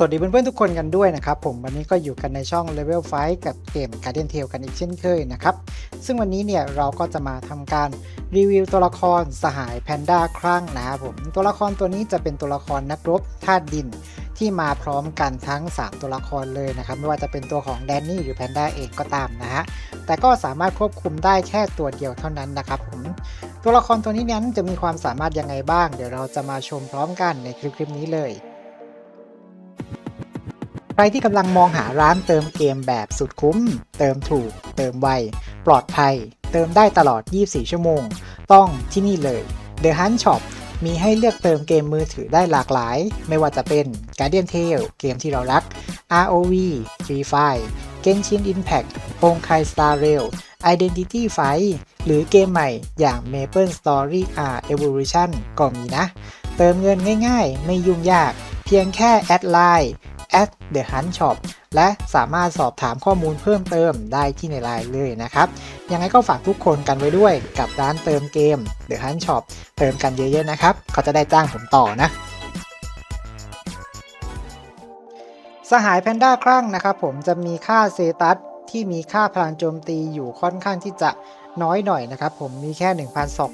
สวัสดีเพื่อนๆทุกคนกันด้วยนะครับผมวันนี้ก็อยู่กันในช่อง Level 5 กับเกม Guardian Tale กันอีกเช่นเคยนะครับ ซึ่งวันนี้เนี่ยเราก็จะมาทำการรีวิวตัวละครสหายแพนด้าครั่งนะครับผมตัวละครตัวนี้จะเป็นตัวละครนักรบธาตุดินที่มาพร้อมกันทั้ง 3 ตัวละครเลยนะครับ ไม่ว่าจะเป็นตัวของแดนนี่หรือแพนด้าเองก็ตามนะฮะแต่ก็สามารถควบคุมได้แค่ตัวเดียวเท่านั้นนะครับผมตัวละครตัวนี้นั้นจะมีความสามารถยังไงบ้าง เดี๋ยวเราจะมาชมพร้อมกันในคลิปนี้เลย ใครที่กำลังมองหาร้านเติมเกมแบบสุดคุ้ม เติมถูก เติมไว ปลอดภัย เติมได้ตลอด 24 ชั่วโมง ต้องที่นี่เลย The Hunt Shop มีให้เลือกเติมเกมมือถือได้หลากหลาย ไม่ว่าจะเป็น Guardian Tale เกมที่เรารัก ROV Free Fire Genshin Impact Honkai Star Rail Identity Fight หรือเกมใหม่อย่าง Maple Story R Evolution ก็มีนะ เติมเงินง่ายๆ ไม่ยุ่งยาก เพียงแค่แอดไลน์ at the hunt shop และสามารถสอบถามข้อมูลเพิ่มเติมได้ที่ในไลน์เลยนะครับ ยังไงก็ฝากทุกคนกันไว้ด้วยกับร้านเติมเกม The Hunt Shop เติมกันเยอะๆนะครับ เขาจะได้จ้างผมต่อนะสหายแพนด้าครั่งนะครับผมจะมีค่าเซตัสที่มีค่าพลังโจมตีอยู่ค่อนข้างที่จะน้อยหน่อยนะครับผมมีแค่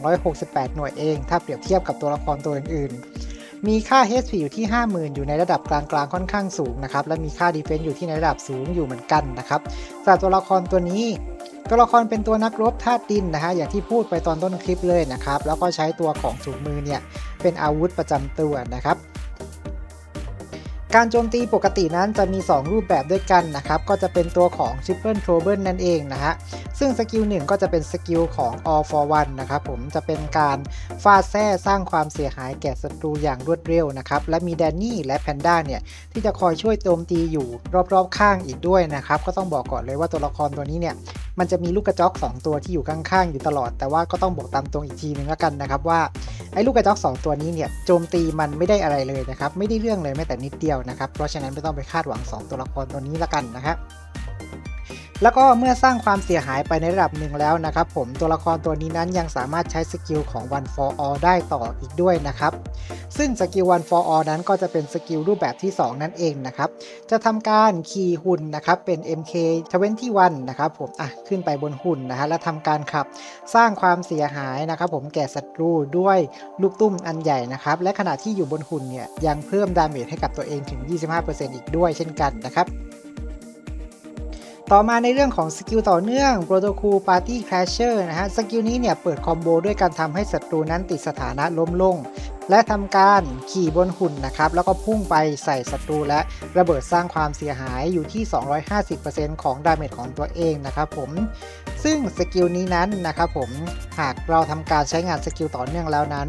1,268 หน่วยเอง ถ้าเปรียบเทียบกับตัวละครตัวอื่นๆ มีค่า HP อยู่ที่ 50,000 อยู่ในระดับกลางๆค่อนข้างสูงนะครับ และมีค่า Defense อยู่ที่ในระดับสูงอยู่เหมือนกันนะครับสำหรับตัวละครตัวนี้ตัวละครเป็นตัวนักรบธาตุดินนะฮะอย่างที่พูดไปตอนต้นคลิปเลยนะครับ แล้วก็ใช้ตัวของถุงมือเนี่ยเป็นอาวุธประจำตัวนะครับ การโจมตีปกตินั้นจะมี 2 รูปแบบด้วยกันนะครับ ก็จะเป็นตัวของ Triple Trouble นั่นเองนะฮะ ซึ่งสกิลหนึ่งก็จะเป็นสกิลของ All for One นะครับผมจะเป็นการฟาดแท้สร้างความเสียหายแก่ศัตรูอย่างรวดเร็วนะครับ และมีแดนนี่และแพนด้าเนี่ย ที่จะคอยช่วยโจมตีอยู่รอบๆข้างอีกด้วยนะครับ ก็ต้องบอกก่อนเลยว่าตัวละครตัวนี้เนี่ยมันจะมีลูกกระจอก 2 ตัวที่อยู่ข้างๆ อยู่ตลอด แต่ว่าก็ต้องบอกตามตรงอีกทีนึงแล้วกันนะครับว่าไอ้ลูกกระจอก 2 ตัวนี้เนี่ยโจมตีมันไม่ได้อะไรเลยนะครับไม่ได้เรื่องเลยแม้แต่นิดเดียวนะครับเพราะฉะนั้นไม่ต้องไปคาดหวัง 2 ตัวละครตัวนี้ละกันนะครับ แล้วก็เมื่อสร้างความเสียหายไปในระดับหนึ่งแล้วนะครับผมตัวละครตัวนี้นั้นยังสามารถใช้สกิลของ One for All ได้ต่ออีกด้วยนะครับ ซึ่งสกิล One for All นั้นก็จะเป็นสกิลรูปแบบที่ 2 นั่นเองนะครับ จะทำการขี่หุ่นนะครับเป็น MK21 นะครับผมอะขึ้นไปบนหุ่นนะฮะแล้วทำการขับสร้างความเสียหายนะครับผมแก่ศัตรูด้วยลูกตุ้มอันใหญ่นะครับและขณะที่อยู่บนหุ่นเนี่ยยังเพิ่มดาเมจให้กับตัวเองถึง 25%อีกด้วยเช่นกันนะครับ ต่อมาในเรื่องของสกิลต่อเนื่อง Protocol Party Crasher นะฮะ สกิลนี้เนี่ยเปิดคอมโบด้วยการทำให้ศัตรูนั้นติดสถานะล้มลง และทำการขี่บนหุ่นนะครับ แล้วก็พุ่งไปใส่ศัตรูและระเบิดสร้างความเสียหายอยู่ที่ 250%ของดาเมจของตัวเองนะครับผม ซึ่งสกิลนี้นั้นนะครับผม หากเราทำการใช้งานสกิลต่อเนื่องแล้วนั้น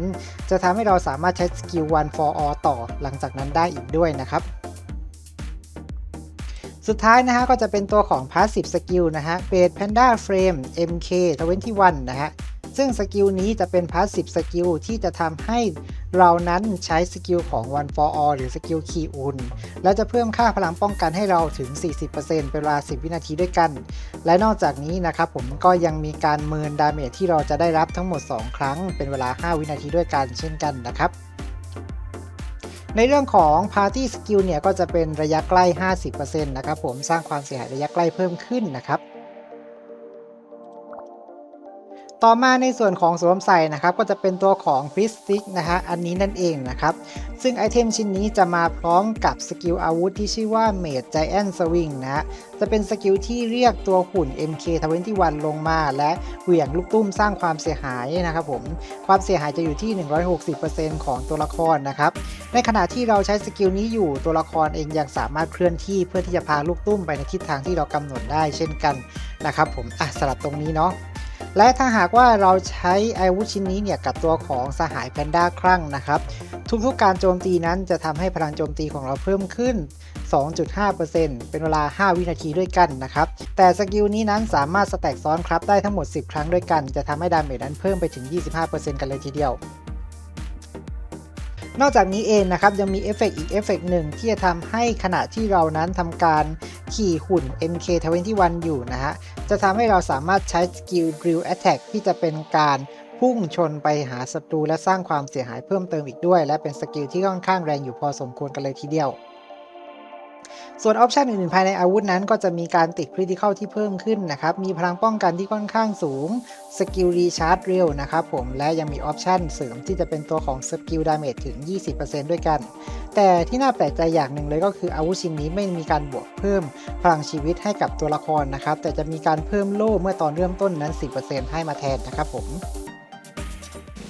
จะทำให้เราสามารถใช้สกิล one for all ต่อหลังจากนั้นได้อีกด้วยนะครับ สุดท้ายนะฮะก็จะเป็นตัวของ Passive Skill นะฮะเป็น Panda Frame MK21 นะฮะซึ่งสกิลนี้จะเป็น Passive Skill ที่จะทำให้เรานั้นใช้สกิลของ One for All หรือสกิลคีอุนแล้วจะเพิ่มค่าพลังป้องกันให้เราถึง 40%เป็นเวลา 10 วินาทีด้วยกัน และนอกจากนี้นะครับผมก็ยังมีการเมินดาเมจที่เราจะได้รับทั้งหมด 2 ครั้งเป็นเวลา 5 วินาทีด้วยกันเช่นกันนะครับ ในเรื่องของ Party Skill เนี่ยก็จะเป็นระยะใกล้ 50%นะครับผมสร้างความเสียหายระยะใกล้เพิ่มขึ้นนะครับ ต่อมาในส่วนของสวมใส่นะครับก็จะเป็นตัวของ p r i s t i c นะฮะอันนี้นั่นเองนะครับ ซึ่งไอเทมชิ้นนี้จะมาพร้อมกับสกิลอาวุธที่ชื่อว่า Mage Giant Swing นะฮะจะเป็นสกิลที่เรียกตัวหุ่น MK21 ลงมาและเหวี่ยงลูกตุ้มสร้างความเสียหายนะครับผม ความเสียหายจะอยู่ที่ 160%ของตัวละครนะครับ ในขณะที่เราใช้สกิลนี้อยู่ตัวละครเองยังสามารถเคลื่อนที่เพื่อที่จะพาลูกตุ้มไปในทิศทางที่เรากำหนดได้เช่นกันนะครับผมอะสลับตรงนี้เนาะ และถ้าหากว่าเราใช้อาวุธชิ้นนี้เนี่ยกับตัวของสหายแพนด้าครั่งนะครับ ทุกๆการโจมตีนั้นจะทำให้พลังโจมตีของเราเพิ่มขึ้น 2.5%เป็นเวลา 5 วินาทีด้วยกันนะครับ แต่สกิลนี้นั้นสามารถสแต็กซ้อนครับได้ทั้งหมด 10 ครั้งด้วยกัน จะทำให้ดาเมจนั้นเพิ่มไปถึง 25%กันเลยทีเดียวนอกจากนี้เองนะครับยังมีเอฟเฟกอีกเอฟเฟกหนึ่งที่จะทำให้ขณะที่เรานั้นทำการ ขี่หุ่น MK21 อยู่นะฮะ จะทำให้เราสามารถใช้สกิล Drill Attack ที่จะเป็นการพุ่งชนไปหาศัตรูและสร้างความเสียหายเพิ่มเติมอีกด้วย และเป็นสกิลที่ค่อนข้างแรงอยู่พอสมควรกันเลยทีเดียว ส่วนออปชันอื่นๆภายในอาวุธนั้น ก็จะมีการติดคริติคอลที่เพิ่มขึ้นนะครับ มีพลังป้องกันที่ค่อนข้างสูง สกิลรีชาร์จเร็วนะครับผม และยังมีออปชันเสริมที่จะเป็นตัวของสกิลดาเมจถึง 20%ด้วยกัน แต่ที่น่าแปลกใจอย่างหนึ่งเลยก็คืออาวุธชิ้นนี้ไม่มีการบวกเพิ่มพลังชีวิตให้กับตัวละครนะครับ แต่จะมีการเพิ่มโล่เมื่อตอนเริ่มต้นนั้น 10%ให้มาแทนนะครับผม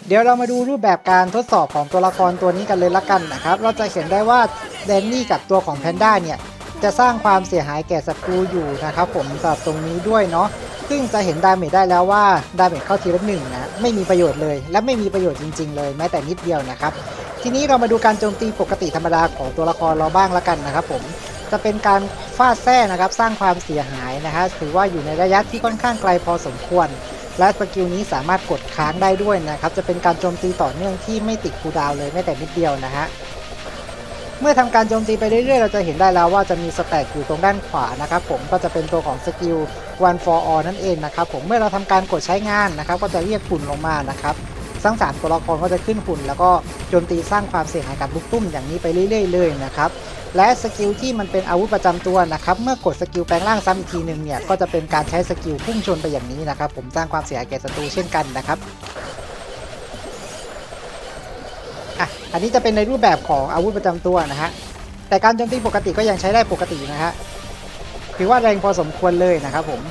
เดี๋ยวเรามาดูรูปแบบการทดสอบของตัวละครตัวนี้กันเลยละกันนะครับ เราจะเห็นได้ว่าแดนนี่กับตัวของแพนด้าเนี่ย จะสร้างความเสียหายแก่ศัตรูอยู่นะครับผมสำหรับตรงนี้ด้วยเนาะซึ่งจะเห็นดาเมจได้แล้วว่าดาเมจเข้าทีละหนึ่งนะไม่มีประโยชน์เลย และไม่มีประโยชน์จริง ๆ เลยแม้แต่นิดเดียวนะครับ ทีนี้เรามาดูการโจมตีปกติธรรมดาของตัวละครเราบ้างละกันนะครับผมจะเป็นการฟาดแท้นะครับสร้างความเสียหายนะฮะถือว่าอยู่ในระยะที่ค่อนข้างไกลพอสมควร และสกิลนี้สามารถกดค้างได้ด้วยนะครับจะเป็นการโจมตีต่อเนื่องที่ไม่ติดคูดาวเลยแม้แต่นิดเดียวนะฮะ เมื่อทำการโจมตีไปเรื่อยๆ เราจะเห็นได้แล้วว่าจะมีสแต็กอยู่ตรงด้านขวานะครับผมก็จะเป็นตัวของสกิล one for all นั่นเองนะครับผมเมื่อเราทำการกดใช้งานนะครับก็จะเรียกหุ่นลงมานะครับทั้งสามตัวละครก็จะขึ้นหุ่น แล้วก็โจมตีสร้างความเสียหายกับลูกตุ้มอย่างนี้ไปเรื่อยๆเลยนะครับและสกิลที่มันเป็นอาวุธประจำตัวนะครับเมื่อกดสกิลแปลงร่างซ้ำอีกทีหนึ่งเนี่ยก็จะเป็นการใช้สกิลพุ่งชนไปอย่างนี้นะครับผมสร้างความเสียหายแก่ศัตรูเช่นกันนะครับ อะอันนี้จะเป็นในรูปแบบของอาวุธประจำตัวนะฮะแต่การโจมตีปกติก็ยังใช้ได้ปกตินะฮะถือว่าแรงพอสมควรเลยนะครับผม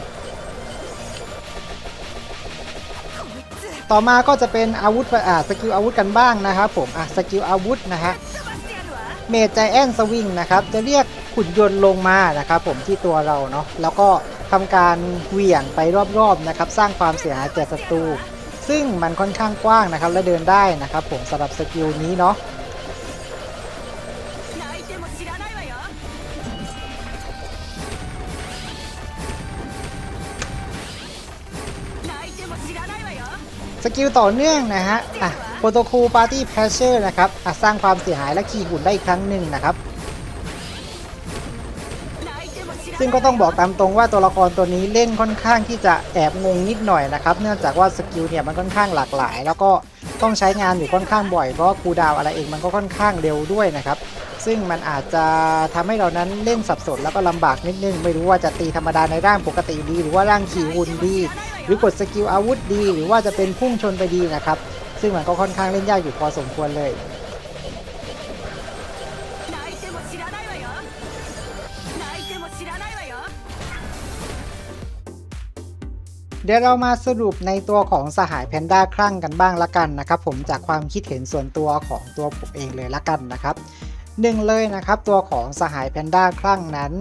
ต่อมาก็จะเป็นอาวุธอ่าสกิลอาวุธกันบ้างนะครับผมอะสกิลอาวุธนะฮะเมจใจแอนสวิงนะครับจะเรียกขุนยนต์ลงมานะครับผมที่ตัวเราเนาะแล้วก็ทำการเหวี่ยงไปรอบๆนะครับ สร้างความเสียหายแก่ศัตรู ซึ่งมันค่อนข้างกว้างนะครับและเดินได้นะครับผมสำหรับสกิลนี้เนาะสกิลต่อเนื่องนะฮะอะโปรโตคูลปาร์ตี้แพชเชอร์นะครับอะสร้างความเสียหายและขี่หุ่นได้อีกครั้งหนึ่งนะครับ ซึ่งก็ต้องบอกตามตรงว่าตัวละครตัวนี้เล่นค่อนข้างที่จะแอบงงนิดหน่อยนะครับเนื่องจากว่าสกิลเนี่ยมันค่อนข้างหลากหลาย แล้วก็ต้องใช้งานอยู่ค่อนข้างบ่อยเพราะว่าคูดาวอะไรเองมันก็ค่อนข้างเร็วด้วยนะครับซึ่งมันอาจจะทำให้เรานั้นเล่นสับสนแล้วก็ลำบากนิดนึง ไม่รู้ว่าจะตีธรรมดาในร่างปกติดี หรือว่าร่างขี่หุ่นดี หรือกดสกิลอาวุธดี หรือว่าจะเป็นพุ่งชนไปดีนะครับ ซึ่งมันก็ค่อนข้างเล่นยากอยู่พอสมควรเลย เดี๋ยวเรามาสรุปในตัวของสหายแพนด้าคลั่งกันบ้างละกันนะครับผมจากความคิดเห็นส่วนตัวของตัวผมเองเลยละกันนะครับหนึ่งเลยนะครับตัวของสหายแพนด้าคลั่งนั้น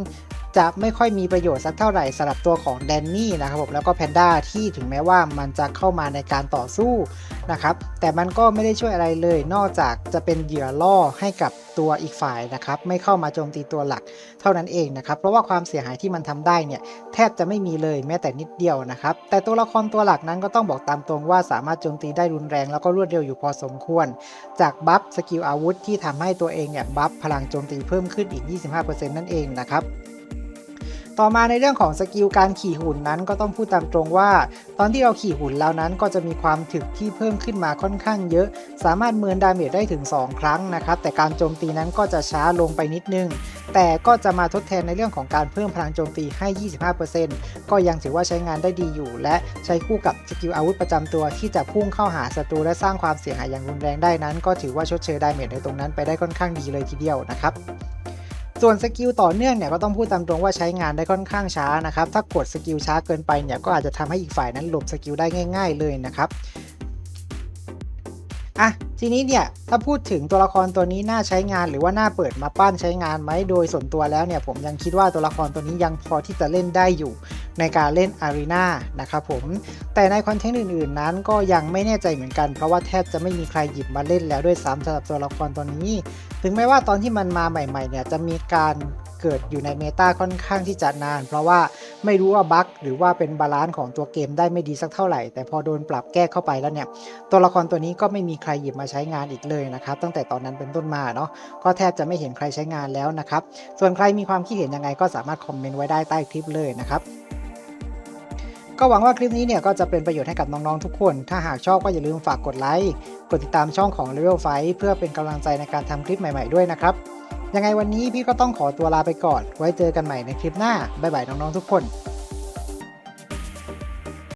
จะไม่ค่อยมีประโยชน์สักเท่าไหร่สำหรับตัวของแดนนี่นะครับผมแล้วก็แพนด้าที่ถึงแม้ว่ามันจะเข้ามาในการต่อสู้นะครับแต่มันก็ไม่ได้ช่วยอะไรเลย นอกจากจะเป็นเหยื่อล่อให้กับตัวอีกฝ่ายนะครับไม่เข้ามาโจมตีตัวหลักเท่านั้นเองนะครับเพราะว่าความเสียหายที่มันทำได้เนี่ยแทบจะไม่มีเลยแม้แต่นิดเดียวนะครับแต่ตัวละครตัวหลักนั้นก็ต้องบอกตามตรงว่าสามารถโจมตีได้รุนแรงแล้วก็รวดเร็วอยู่พอสมควร จากบัฟสกิลอาวุธที่ทำให้ตัวเองเนี่ยบัฟพลังโจมตีเพิ่มขึ้นอีก 25%นั่นเองนะครับ ต่อมาในเรื่องของสกิลการขี่หุ่นนั้นก็ต้องพูดตามตรงว่า ตอนที่เราขี่หุ่นแล้วนั้นก็จะมีความถึกที่เพิ่มขึ้นมาค่อนข้างเยอะ สามารถเมินดาเมจได้ถึง 2 ครั้งนะครับ แต่การโจมตีนั้นก็จะช้าลงไปนิดนึง แต่ก็จะมาทดแทนในเรื่องของการเพิ่มพลังโจมตีให้ 25%ก็ยังถือว่าใช้งานได้ดีอยู่ และใช้คู่กับสกิลอาวุธประจำตัวที่จะพุ่งเข้าหาศัตรูและสร้างความเสียหายอย่างรุนแรงได้นั้น ก็ถือว่าชดเชยดาเมจในตรงนั้นไปได้ค่อนข้างดีเลยทีเดียวนะครับ ส่วนสกิลต่อเนื่องเนี่ยก็ต้องพูดตามตรงว่าใช้งานได้ค่อนข้างช้านะครับ ถ้ากดสกิลช้าเกินไปเนี่ยก็อาจจะทำให้อีกฝ่ายนั้นหลบสกิลได้ง่าย ๆ เลยนะครับอะทีนี้เนี่ยถ้าพูดถึงตัวละครตัวนี้น่าใช้งานหรือว่าน่าเปิดมาปั้นใช้งานไหมโดยส่วนตัวแล้วเนี่ยผมยังคิดว่าตัวละครตัวนี้ยังพอที่จะเล่นได้อยู่ ในการเล่นอารีนานะครับผมแต่ในคอนเทนต์อื่นๆ นั้นก็ยังไม่แน่ใจเหมือนกัน เพราะว่าแทบจะไม่มีใครหยิบมาเล่นแล้วด้วยซ้ำสำหรับตัวละครตัวนี้ ถึงแม้ว่าตอนที่มันมาใหม่ๆเนี่ยจะมีการเกิดอยู่ในเมตาค่อนข้างที่จะนาน เพราะว่าไม่รู้ว่าบั๊กหรือว่าเป็นบาลานซ์ของตัวเกมได้ไม่ดีสักเท่าไหร่ แต่พอโดนปรับแก้เข้าไปแล้วเนี่ย ตัวละครตัวนี้ก็ไม่มีใครหยิบมาใช้งานอีกเลยนะครับ ตั้งแต่ตอนนั้นเป็นต้นมาเนาะก็แทบจะไม่เห็นใครใช้งานแล้วนะครับ ส่วนใครมีความคิดเห็นยังไงก็สามารถคอมเมนต์ไว้ได้ใต้คลิปเลยนะครับ ก็หวังว่าคลิปนี้เนี่ยก็จะเป็นประโยชน์ให้กับน้องๆทุกคน ถ้าหากชอบก็อย่าลืมฝากกดไลค์ กดติดตามช่องของ Level 5เพื่อเป็นกำลังใจในการทำคลิปใหม่ๆด้วยนะครับ ยังไงวันนี้พี่ก็ต้องขอตัวลาไปก่อน ไว้เจอกันใหม่ในคลิปหน้า บ๊ายบายน้องๆทุกคน